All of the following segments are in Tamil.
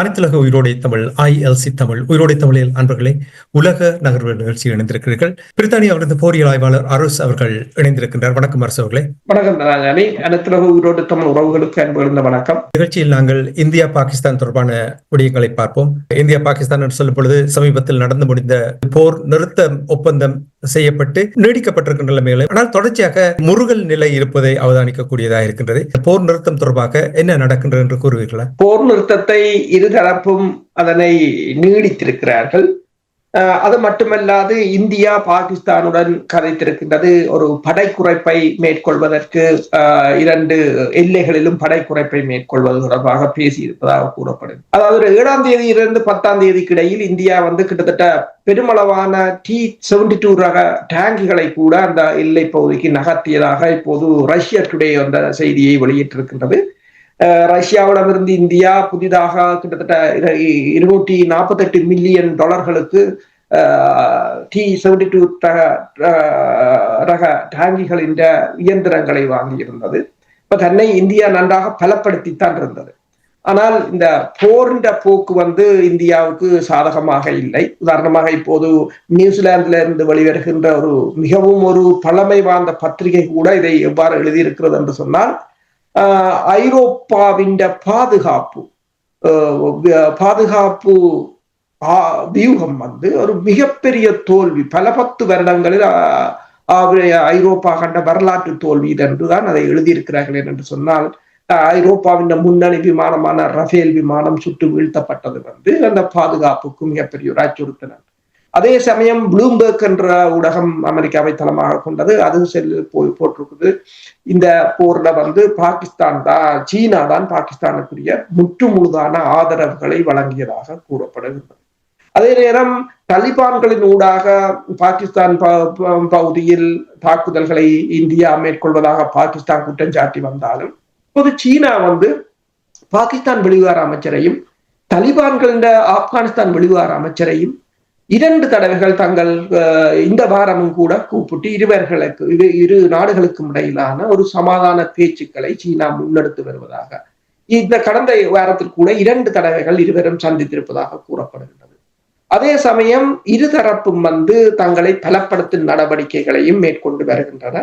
அனைத்துலக உயிரோடை தமிழ் ஐஎல்சி தமிழ் உயிரோடை தமிழில் அன்பர்களே உலக நகர்வு நிகழ்ச்சியில் இணைந்திருக்கிறீர்கள். பிரித்தானியாவிலிருந்து போரியல் ஆய்வாளர் அரஸ் அவர்கள் இணைந்திருக்கின்றார். வணக்கம் அரசு அவர்களே. வணக்கம் அனைத்துலக உயிரோடு தமிழ் உறவுகளுக்கு அன்பு இருந்த வணக்கம். நிகழ்ச்சியில் நாங்கள் இந்தியா பாகிஸ்தான் தொடர்பான விடயங்களை பார்ப்போம். இந்தியா பாகிஸ்தான் என்று சொல்லும் பொழுது சமீபத்தில் நடந்து முடிந்த போர் நிறுத்த ஒப்பந்தம் செய்யப்பட்டு நீடிக்கப்பட்டிருக்கின்ற நிலைமைகளை ஆனால் தொடர்ச்சியாக முருகல் நிலை இருப்பதை அவதானிக்கக்கூடியதாக இருக்கின்றது. போர் நிறுத்தம் தொடர்பாக என்ன நடக்கின்றது என்று கூறுவீர்களா? போர் நிறுத்தத்தை இருதரப்பும் அதனை நீடித்திருக்கிறார்கள். அது மட்டுமல்லாது இந்தியா பாகிஸ்தானுடன் கதைத்திருக்கின்றது. ஒரு படைக்குறைப்பை மேற்கொள்வதற்கு இரண்டு எல்லைகளிலும் படைக்குறைப்பை மேற்கொள்வது தொடர்பாக பேசியிருப்பதாக கூறப்படுது அதாவது ஒரு ஏழாம் தேதி இருந்து பத்தாம் தேதிக்கு இடையில் இந்தியா வந்து கிட்டத்தட்ட பெருமளவான டி செவன்டி டூ ரக டேங்குகளை கூட அந்த எல்லை பகுதிக்கு நகர்த்தியதாக இப்போது ரஷ்யா டுடே அந்த செய்தியை வெளியிட்டிருக்கின்றது. ரஷ்யாவிடமிருந்து இந்தியா புதிதாக கிட்டத்தட்ட இருநூற்றி நாற்பத்தெட்டு மில்லியன் டாலர்களுக்கு டி செவன்டி டூ ரக அஹ், ரக இயந்திரங்களை வாங்கியிருந்தது. இப்ப தன்னை இந்தியா நன்றாக பலப்படுத்தித்தான் இருந்தது. ஆனால் இந்த போரின்ற போக்கு வந்து இந்தியாவுக்கு சாதகமாக இல்லை. உதாரணமாக இப்போது நியூசிலாந்துல இருந்து வெளிவருகின்ற ஒரு மிகவும் ஒரு பழமை வாய்ந்த பத்திரிகை கூட இதை எவ்வாறு எழுதியிருக்கிறது என்று சொன்னால் ஆஹ் ஐரோப்பாவின் பாதுகாப்பு பாதுகாப்பு வியூகம் வந்து ஒரு மிகப்பெரிய தோல்வி. பல பத்து வருடங்களில் ஆஹ், ஐரோப்பா கண்ட வரலாற்று தோல்வி இது என்றுதான் அதை எழுதியிருக்கிறார்கள் என்று சொன்னால் ஆஹ், ஐரோப்பாவின் முன்னணி விமானமான ரஃபேல் விமானம் சுட்டு வீழ்த்தப்பட்டது வந்து அந்த பாதுகாப்புக்கு மிகப்பெரிய ஒரு அச்சுறுத்தல். அதே சமயம் ப்ளூம்பர்க் என்ற ஊடகம் அமெரிக்காவை தளமாக கொண்டது அது செல் போய் போட்டிருக்குது. இந்த போர்ல வந்து பாகிஸ்தான் தான் சீனா தான் பாகிஸ்தானுக்குரிய முற்று முழுதான ஆதரவுகளை வழங்கியதாக கூறப்படுகிறது. அதே நேரம் தலிபான்களின் ஊடாக பாகிஸ்தான் ப- ப- பகுதியில் தாக்குதல்களை இந்தியா மேற்கொள்வதாக பாகிஸ்தான் குற்றம் சாட்டி வந்தாலும் இப்போது சீனா வந்து பாகிஸ்தான் வெளிவார அமைச்சரையும் தலிபான்களின் ஆப்கானிஸ்தான் வெளிவார அமைச்சரையும் இரண்டு தடவைகள் தங்கள் இந்த வாரமும் கூட கூப்பிட்டு இருவர்களுக்கு இரு இரு நாடுகளுக்கும் இடையிலான ஒரு சமாதான பேச்சுக்களை சீனா முன்னெடுத்து வருவதாக. இந்த கடந்த வாரத்தில் கூட இரண்டு தடவைகள் இருவரும் சந்தித்திருப்பதாக கூறப்படுகின்றது. அதே சமயம் இருதரப்பும் வந்து தங்களை பலப்படுத்தும் நடவடிக்கைகளையும் மேற்கொண்டு வருகின்றன.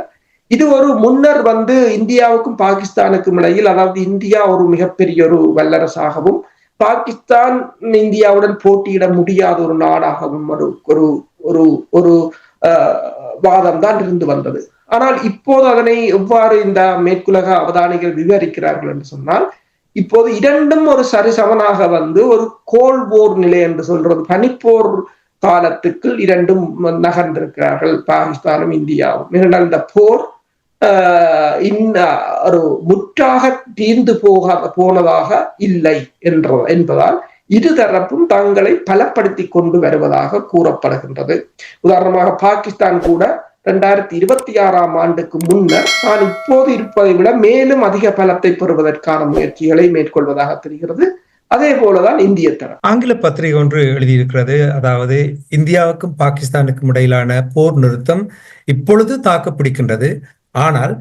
இது ஒரு முன்னர் வந்து இந்தியாவுக்கும் பாகிஸ்தானுக்கும் இடையில் அதாவது இந்தியா ஒரு மிகப்பெரிய ஒரு வல்லரசாகவும் பாகிஸ்தான் இந்தியாவுடன் போட்டியிட முடியாத ஒரு நாடாகவும் ஒரு ஒரு ஒரு ஒரு வாதம் தான் இருந்து வந்தது. ஆனால் இப்போது அதனை எவ்வாறு இந்த மேற்குலக அவதானிகள் விவரிக்கிறார்கள் என்று சொன்னால் இப்போது இரண்டும் ஒரு சரிசமனாக வந்து ஒரு கோல் போர் நிலை என்று சொல்றது பனிப்போர் காலத்துக்கு இரண்டும் நகர்ந்திருக்கிறார்கள் பாகிஸ்தானும் இந்தியாவும். ஏனென்றால் இந்த போர். ஒரு முற்றாக தீர்ந்து போக போனதாக இல்லை என்ற என்பதால் இருதரப்பும் தங்களை பலப்படுத்தி கொண்டு வருவதாக கூறப்படுகின்றது. உதாரணமாக பாகிஸ்தான் கூட இரண்டாயிரத்தி இருபத்தி ஆறாம் ஆண்டுக்கு முன்னர் தான் இப்போது இருப்பதை விட மேலும் அதிக பலத்தை பெறுவதற்கான முயற்சிகளை மேற்கொள்வதாக தெரிகிறது. அதே போலதான் இந்திய தரம். ஆங்கில பத்திரிகை ஒன்று எழுதியிருக்கிறது. அதாவது இந்தியாவுக்கும் பாகிஸ்தானுக்கும் இடையிலான போர் நிறுத்தம் இப்பொழுது தாக்குப்பிடிக்கின்றது ஆனால்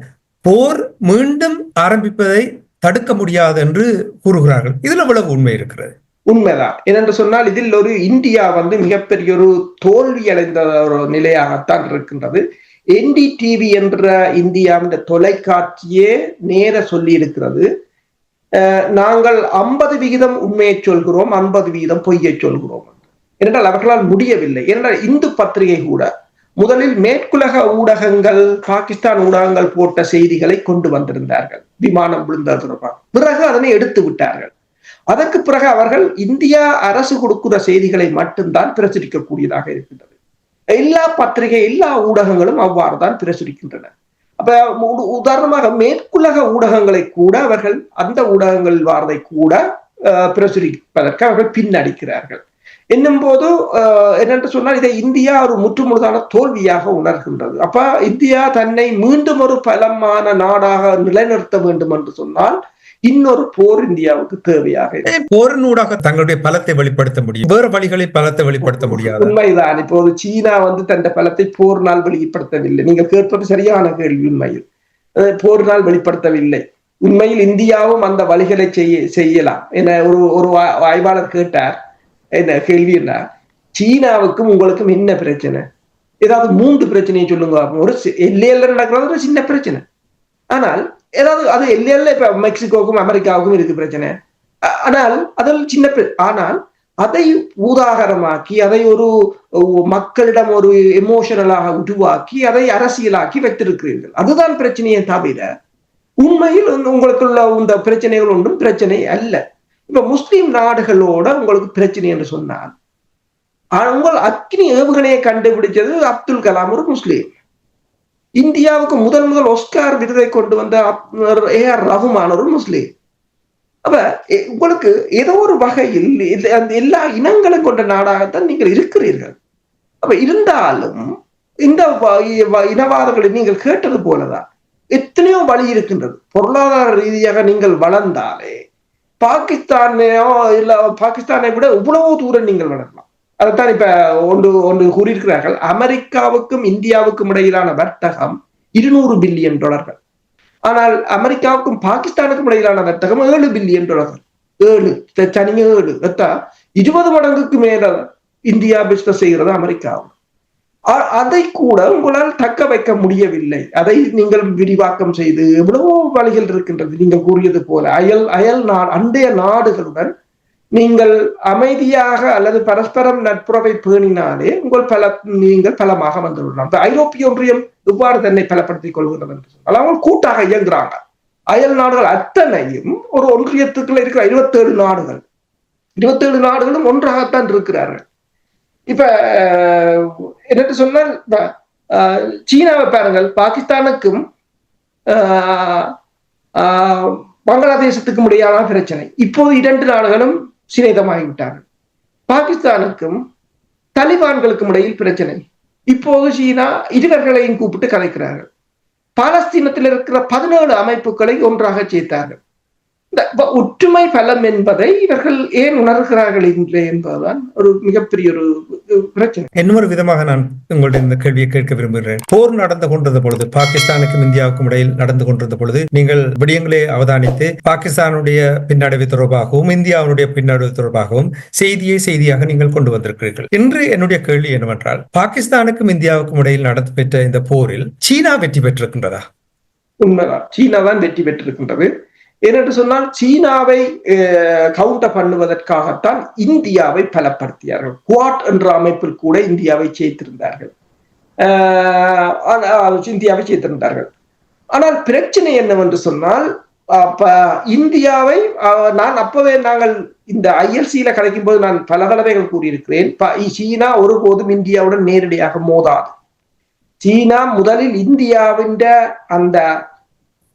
போர் மீண்டும் ஆரம்பிப்பதை தடுக்க முடியாது என்று கூறுகிறார்கள். இதுல எவ்வளவு உண்மை இருக்கிறது? உண்மைதான். ஏனென்று சொன்னால் இதில் ஒரு இந்தியா வந்து மிகப்பெரிய ஒரு தோல்வி அடைந்த ஒரு நிலையாகத்தான் இருக்கின்றது. என்டிடிவி என்ற இந்தியாவின் தொலைக்காட்சியே நேர சொல்லி இருக்கிறது நாங்கள் ஐம்பது விகிதம் உண்மையை சொல்கிறோம் ஐம்பது வீதம் பொய்யை சொல்கிறோம். என்றால் அவர்களால் முடியவில்லை. ஏனென்றால் இந்து பத்திரிகை கூட முதலில் மேற்குலக ஊடகங்கள் பாகிஸ்தான் ஊடகங்கள் போட்ட செய்திகளை கொண்டு வந்திருந்தார்கள். விமானம் விழுந்தது தொடர்பாக. பிறகு அதனை எடுத்து விட்டார்கள். அதற்கு பிறகு அவர்கள் இந்தியா அரசு கொடுக்கிற செய்திகளை மட்டும்தான் பிரசுரிக்கக்கூடியதாக இருக்கின்றது. எல்லா பத்திரிகை எல்லா ஊடகங்களும் அவ்வாறு தான் பிரசுரிக்கின்றன. அப்ப உ- உதாரணமாக மேற்குலக ஊடகங்களை கூட அவர்கள் அந்த ஊடகங்கள் வாரதை கூட பிரசுரிப்பதற்கு அவர்கள் பின்னடிக்கிறார்கள். என்னும் போது என்னென்று சொன்னால் இதை இந்தியா ஒரு முற்றுமுழுதான தோல்வியாக உணர்கின்றது. அப்ப இந்தியா தன்னை மீண்டும் ஒரு பலமான நாடாக நிலைநிறுத்த வேண்டும் என்று சொன்னால் இன்னொரு போர் இந்தியாவுக்கு தேவையாக. போரினூடாக தங்களுடைய பலத்தை வெளிப்படுத்த முடியும். வேறு வழிகளில் பலத்தை வெளிப்படுத்த முடியாது. உண்மைதான். இப்போது சீனா வந்து தன் பலத்தை போரினால் வெளிப்படுத்தவில்லை. நீங்கள் கேட்பது சரியான கேள்வி உண்மையில். போரினால் வெளிப்படுத்தவில்லை. உண்மையில் இந்தியாவும் அந்த வழிகளை செய்ய செய்யலாம். என ஒரு ஒரு ஆய்வாளர் கேட்டார். என்ன கேள்வி என்ன? சீனாவுக்கும் உங்களுக்கும் என்ன பிரச்சனை? ஏதாவது மூன்று பிரச்சனையை சொல்லுங்க. ஒரு எல்லையில நடக்கிறது ஒரு சின்ன பிரச்சனை. ஆனால் ஏதாவது அது எல்லையில இப்ப மெக்சிகோவுக்கும் அமெரிக்காவுக்கும் இருக்கு பிரச்சனை. ஆனால் அதில் சின்ன பிர- ஆனால் அதை ஊதாகரமாக்கி அதை ஒரு மக்களிடம் ஒரு எமோஷனலாக உருவாக்கி அதை அரசியலாக்கி வைத்திருக்கிறீர்கள். அதுதான் பிரச்சனையை தவிர உண்மையில் உங்களுக்குள்ள இந்த பிரச்சனைகள் ஒன்றும் பிரச்சனை அல்ல. இப்ப முஸ்லிம் நாடுகளோட உங்களுக்கு பிரச்சனை என்று சொன்னால் உங்கள் அக்னி ஏவுகணையை கண்டுபிடிச்சது அப்துல் கலாம் ஒரு முஸ்லீம். இந்தியாவுக்கு முதல் முதல் ஒஸ்கார் விருதை கொண்டு வந்த ஏ ஆர் ரகுமான் ஒரு முஸ்லீம். அப்ப உங்களுக்கு ஏதோ ஒரு வகையில் அந்த எல்லா இனங்களும் கொண்ட நாடாகத்தான் நீங்கள் இருக்கிறீர்கள். அப்ப இருந்தாலும் இந்த வ- இனவாதங்களை நீங்கள் கேட்டது போலதான். எத்தனையோ வழி இருக்கின்றது. பொருளாதார ரீதியாக நீங்கள் வளர்ந்தாலே பாகிஸ்தானையோ இல்ல பாகிஸ்தானை விட இவ்வளவு தூரம் நீங்கள் வளரலாம் அதைத்தான் இப்ப ஒன்று ஒன்று கூறியிருக்கிறார்கள். அமெரிக்காவுக்கும் இந்தியாவுக்கும் இடையிலான வர்த்தகம் இருநூறு பில்லியன் டாலர்கள். ஆனால் அமெரிக்காவுக்கும் பாகிஸ்தானுக்கும் இடையிலான வர்த்தகம் ஏழு பில்லியன் டாலர்கள். ஏழு சனிங்க ஏழு. எத்தா இருபது மடங்குக்கு மேல இந்தியா பிசினஸ் செய்கிறது அமெரிக்காவும் அதை கூட உங்களால் தக்க வைக்க முடியவில்லை. அதை நீங்கள் விரிவாக்கம் செய்து எவ்வளவோ வழிகள் இருக்கின்றது. நீங்கள் கூறியது போல அயல் அயல் நா அண்டைய நாடுகளுடன் நீங்கள் அமைதியாக அல்லது பரஸ்பரம் நட்புறவை பேணினாலே உங்கள் பல நீங்கள் பலமாக வந்துவிடலாம். இந்த ஐரோப்பிய ஒன்றியம் இவ்வாறு தன்னை பலப்படுத்திக் கொள்கிறது என்று சொன்னால் அவங்க கூட்டாக இயங்குறாங்க. அயல் நாடுகள் அத்தனையும் ஒரு ஒன்றியத்துக்குள்ள இருக்கிற இருபத்தேழு நாடுகள். இருபத்தேழு நாடுகளும் ஒன்றாகத்தான் இருக்கிறார்கள். இப்ப என்னட்டு சொன்னால் சீனாவை பாருங்கள். பாகிஸ்தானுக்கும் ஆஹ், பங்களாதேசத்துக்கும் இடையான பிரச்சனை. இப்போது இரண்டு நாடுகளும் சிநேதமாகிவிட்டார்கள் பாகிஸ்தானுக்கும் தலிபான்களுக்கும் இடையில் பிரச்சனை. இப்போது சீனா இருவர்களையும் கூப்பிட்டு கலைக்கிறார்கள். பாலஸ்தீனத்தில் இருக்கிற பதினேழு அமைப்புகளை ஒன்றாக சேர்த்தார்கள். ஒற்றுமை பலம் என்பதை இவர்கள் ஏன் உணர்கிறார்கள் என்று என்பதுதான் ஒரு மிகப்பெரிய ஒரு பிரச்சனை. இன்னொரு விதமாக நான் உங்களுடைய இந்த கேள்வியை கேட்க விரும்புகிறேன். போர் நடந்து கொண்டிருந்த பொழுது பாகிஸ்தானுக்கும் இந்தியாவுக்கும் இடையில் நடந்து கொண்டிருந்த பொழுது நீங்கள் விடயங்களை அவதானித்து பாகிஸ்தானுடைய பின்னடைவு தொடர்பாகவும் இந்தியாவுடைய பின்னடைவு தொடர்பாகவும் செய்தியை செய்தியாக நீங்கள் கொண்டு வந்திருக்கிறீர்கள். இன்று என்னுடைய கேள்வி என்னவென்றால் பாகிஸ்தானுக்கும் இந்தியாவுக்கும் இடையில் நடத்தப்பெற்ற இந்த போரில் சீனா வெற்றி பெற்றிருக்கின்றதா? உண்மைதான். சீனா தான் வெற்றி பெற்றிருக்கின்றது. ஏனென்று சொன்னால் சீனாவை கவுண்டர் பண்ணுவதற்காகத்தான் இந்தியாவை பலப்படுத்தியார்கள். குவாட் என்ற அமைப்பில் கூட இந்தியாவை சேர்த்திருந்தார்கள். ஆஹ் இந்தியாவை சேர்த்திருந்தார்கள். ஆனால் பிரச்சனை என்னவென்று சொன்னால் அப்ப இந்தியாவை நான் அப்பவே நாங்கள் இந்த ஐஎல்சியில கிடைக்கும் போது நான் பல தடவைகள் கூறியிருக்கிறேன். ப- சீனா ஒருபோதும் இந்தியாவுடன் நேரடியாக மோதாது. சீனா முதலில் இந்தியாவின் அந்த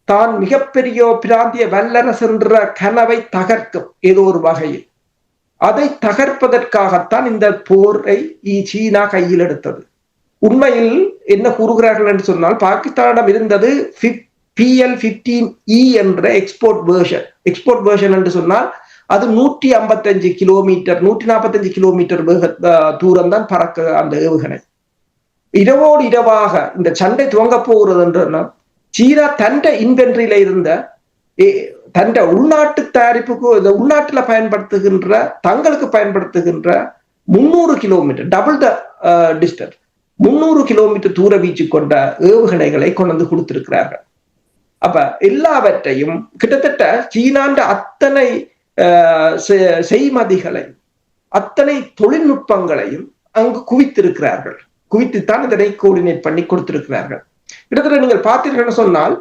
தான் மிகப்பெரிய பிராந்திய வல்லரசு என்ற கனவை தகர்க்கும் ஏதோ ஒரு வகையில். அதை தகர்ப்பதற்காகத்தான் இந்த போரை சீனா கையில் எடுத்தது. உண்மையில் என்ன கூறுகிறார்கள் என்று சொன்னால் பாகிஸ்தானிடம் இருந்தது பிஎல் பிப்டீன் இ என்ற எக்ஸ்போர்ட் வேர்ஷன் எக்ஸ்போர்ட் வேர்ஷன் என்று சொன்னால் அது நூற்றி ஐம்பத்தஞ்சு கிலோமீட்டர் நூற்றி நாற்பத்தஞ்சு கிலோமீட்டர் வேக தூரம் தான் பறக்க அந்த ஏவுகணை. இரவோடு இரவாக இந்த சண்டை துவங்க போகிறது என்று சீனா தண்ட இன்வென்ட்ரியில இருந்த தண்ட உள்நாட்டு தயாரிப்புக்கு இந்த உள்நாட்டுல பயன்படுத்துகின்ற தங்களுக்கு பயன்படுத்துகின்ற முன்னூறு கிலோமீட்டர் டபுள் த டிஸ்டன்ஸ் முன்னூறு கிலோமீட்டர் தூர வீச்சு கொண்ட ஏவுகணைகளை கொண்டு வந்து கொடுத்திருக்கிறார்கள். அப்ப எல்லாவற்றையும் கிட்டத்தட்ட சீனாண்ட அத்தனை அஹ், செ- செய்மதிகளை அத்தனை தொழில்நுட்பங்களையும் அங்கு குவித்திருக்கிறார்கள். குவித்துத்தான் இதனை கோஆர்டினேட் பண்ணி கொடுத்திருக்கிறார்கள். கிட்டத்தட்ட நீங்கள் பார்த்தீர்கள் சொன்னால்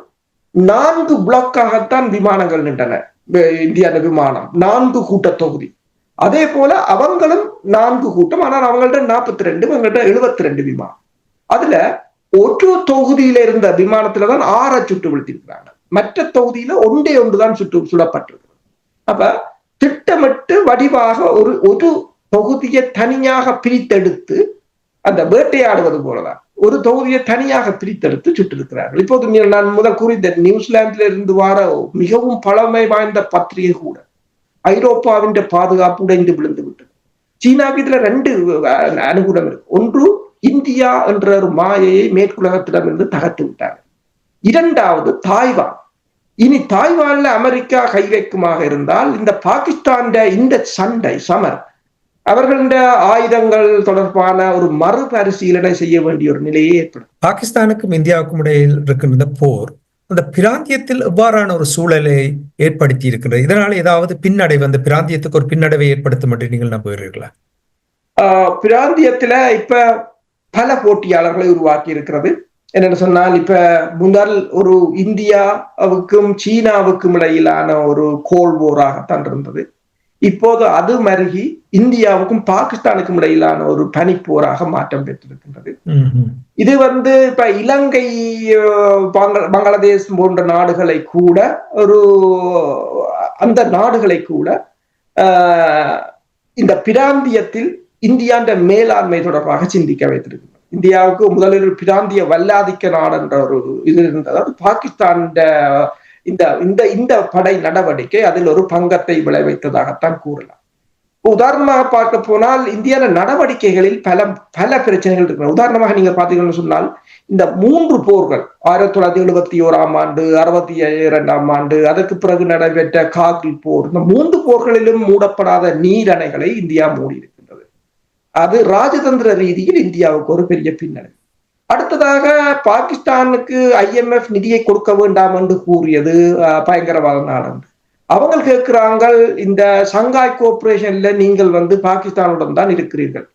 நான்கு பிளாக்காகத்தான் விமானங்கள் நின்றன. இந்தியா இந்திய விமானம். நான்கு கூட்ட தொகுதி. அதே போல அவங்களும் நான்கு கூட்டம் ஆனால் அவங்கள்ட்ட நாற்பத்தி ரெண்டு அவங்கள்ட்ட எழுபத்தி ரெண்டு விமானம். அதுல ஒரு தொகுதியில இருந்த விமானத்துல தான் ஆற சுட்டு விழுத்திருக்கிறாங்க மற்ற தொகுதியில ஒன்றே ஒன்றுதான் சுட்டு சுடப்பட்டிருக்கு அப்ப திட்டமிட்டு வடிவாக ஒரு ஒரு தொகுதியை தனியாக பிரித்தெடுத்து அந்த வேட்டையாடுவது போலதான். ஒரு தொகுதியை தனியாக பிரித்தெடுத்து சுட்டிருக்கிறார்கள். இப்போது நான் முதல் கூறிந்த நியூசிலாந்தில் இருந்து வர மிகவும் பழமை வாய்ந்த பத்திரிகை கூட ஐரோப்பாவின் பாதுகாப்பு உடைந்து விழுந்து விட்டது. சீனாவுக்கு இதுல ரெண்டு அனுகூலம் இருக்கு. ஒன்று இந்தியா என்ற ஒரு மாயையை மேற்குலகத்திடமிருந்து தகர்த்து விட்டாங்க. இரண்டாவது தாய்வான். இனி தாய்வான்ல அமெரிக்கா கை வைக்குமாக இருந்தால் இந்த பாகிஸ்தான் இந்த சண்டை சமர் அவர்கள ஆயுதங்கள் தொடர்பான ஒரு மறுபரிசீலனை செய்ய வேண்டிய ஒரு நிலையே ஏற்படும். பாகிஸ்தானுக்கும் இந்தியாவுக்கும் இடையில் இருக்கின்ற இந்த போர் அந்த பிராந்தியத்தில் எவ்வாறான ஒரு சூழலை ஏற்படுத்தி இருக்கின்றது இதனால் ஏதாவது பின்னடைவு அந்த பிராந்தியத்துக்கு ஒரு பின்னடைவை ஏற்படுத்தும் என்று நீங்கள் நம்புகிறீர்களா? பிராந்தியத்துல இப்ப பல போட்டியாளர்களை உருவாக்கி இருக்கிறது என்னன்னு சொன்னால் இப்ப முதல் ஒரு இந்தியாவுக்கும் சீனாவுக்கும் இடையிலான ஒரு கோல் போராகத்தான் இருந்தது. இப்போது அது மருகி இந்தியாவுக்கும் பாகிஸ்தானுக்கும் இடையிலான ஒரு பனிப்போராக மாற்றம் பெற்றிருக்கின்றது. இது வந்து இப்ப இலங்கை பங்களாதேஷ் போன்ற நாடுகளை கூட ஒரு அந்த நாடுகளை கூட ஆஹ், இந்த பிராந்தியத்தில் இந்தியாண்ட மேலாண்மை தொடர்பாக சிந்திக்க வைத்திருக்கு இந்தியாவுக்கு முதலில் பிராந்திய வல்லாதிக்க நாடு என்ற ஒரு இது இருந்தது. பாகிஸ்தான் இந்த இந்த இந்த படை நடவடிக்கை அதில் ஒரு பங்கத்தை விளைவித்ததாகத்தான் கூறலாம். உதாரணமாக பார்க்க போனால் இந்தியாவில நடவடிக்கைகளில் பல பல பிரச்சனைகள் இருக்கு உதாரணமாக நீங்க பாத்தீங்கன்னு சொன்னால் இந்த மூன்று போர்கள் ஆயிரத்தி தொள்ளாயிரத்தி எழுபத்தி ஓராம் ஆண்டு அறுபத்தி இரண்டாம் ஆண்டு அதற்கு பிறகு நடைபெற்ற காகில் போர் இந்த மூன்று போர்களிலும் மூடப்படாத நீரணைகளை இந்தியா மூடி இருக்கின்றது அது ராஜதந்திர ரீதியில் இந்தியாவுக்கு ஒரு பெரிய பின்னணி அடுத்ததாக பாகிஸ்தானுக்கு ஐஎம்எஃப் நிதியை கொடுக்க வேண்டாம் என்று கூறியது பயங்கரவாத நாடு அவங்க கேட்கிறாங்க இந்த சங்காய் கோஆபரேஷன்ல நீங்கள் வந்து பாகிஸ்தானுடன் தான் இருக்கிறீர்கள்.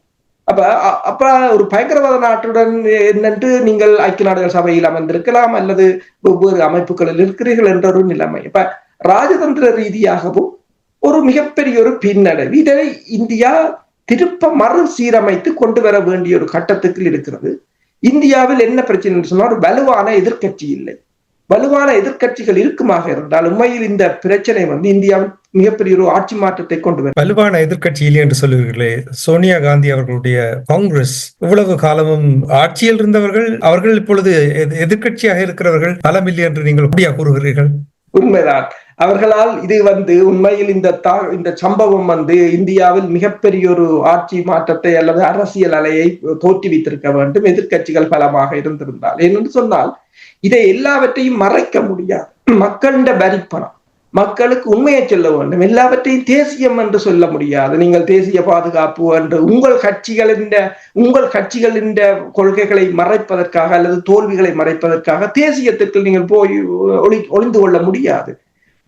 அப்ப அ- அப்ப ஒரு பயங்கரவாத நாட்டுடன் என்னென்று நீங்கள் ஐக்கிய நாடுகள் சபையில் அமர்ந்திருக்கலாம் அல்லது வெவ்வேறு அமைப்புகளில் இருக்கிறீர்கள் என்ற ஒரு நிலைமை. இப்ப ராஜதந்திர ரீதியாகவும் ஒரு மிகப்பெரிய ஒரு பின்னடைவு. இதை இந்தியா திருப்ப மறு சீரமைத்து கொண்டு வர வேண்டிய ஒரு கட்டத்துக்கு இருக்கிறது. இந்தியாவில் என்ன பிரச்சனை சொன்னா ஒரு வலுவான எதிர்க்கட்சி இல்லை. வலுவான எதிர்க்கட்சிகள் இருக்குமாக இருந்தால் உண்மையில் இந்த பிரச்சனை வந்து இந்தியாவில் மிகப்பெரிய ஒரு ஆட்சி மாற்றத்தை கொண்டு வரும். வலுவான எதிர்க்கட்சி இல்லை என்று சொல்லுகிறீர்களே சோனியா காந்தி அவர்களுடைய காங்கிரஸ் இவ்வளவு காலமும் ஆட்சியில் இருந்தவர்கள் அவர்கள் இப்பொழுது எதிர்- எதிர்க்கட்சியாக இருக்கிறவர்கள் பலமில்லை என்று நீங்கள் கூறுகிறீர்கள்? உண்மைதான். அவர்களால் இது வந்து உண்மையில் இந்த தா இந்த சம்பவம் வந்து இந்தியாவில் மிகப்பெரிய ஒரு ஆட்சி மாற்றத்தை அல்லது அரசியல் அலையை தோற்றுவித்திருக்க வேண்டும். எதிர்க்கட்சிகள் பலமாக இருந்திருந்தால். ஏனென்று சொன்னால் இதை எல்லாவற்றையும் மறைக்க முடியாது. மக்களிட வரிப்பணம் மக்களுக்கு உண்மையை சொல்ல வேண்டும். எல்லாவற்றையும் தேசியம் என்று சொல்ல முடியாது. நீங்கள் தேசிய பாதுகாப்பு என்று உங்கள் கட்சிகளின் உங்கள் கட்சிகளின் கொள்கைகளை மறைப்பதற்காக அல்லது தோல்விகளை மறைப்பதற்காக தேசியத்திற்கு நீங்கள் போய் ஒளி ஒளிந்து கொள்ள முடியாது.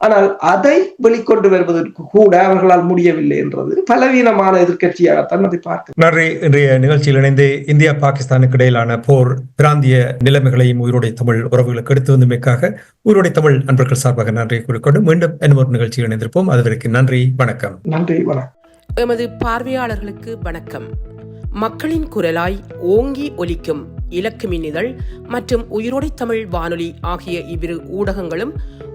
ஆனால் அதை வெளிக்கொண்டு வருவதற்கு கூட அவர்களால் முடியவில்லை என்றது பலவீனமான எதிர்க்கட்சியாகத்தான் அதை பார்க்க நன்றி. இன்றைய நிகழ்ச்சியில் இணைந்து இந்தியா பாகிஸ்தானுக்கு இடையிலான போர் பிராந்திய நிலைமைகளையும் உயிரோடை தமிழ் உறவுகளுக்கு எடுத்து வந்தமைக்காக உயிரோடை தமிழ் அன்பர்கள் சார்பாக நன்றி கூறிக்கொண்டு மீண்டும் இன்னும் ஒரு நிகழ்ச்சியில் இணைந்திருப்போம். அதுவரைக்கும் நன்றி வணக்கம். நன்றி வணக்கம். எமது பார்வையாளர்களுக்கு வணக்கம். மக்களின் குரலாய் ஓங்கி ஒலிக்கும் இலக்கு மின்னிதழ் மற்றும் உயிரோடை தமிழ் வானொலி ஆகிய இவ்விரு ஊடகங்களும்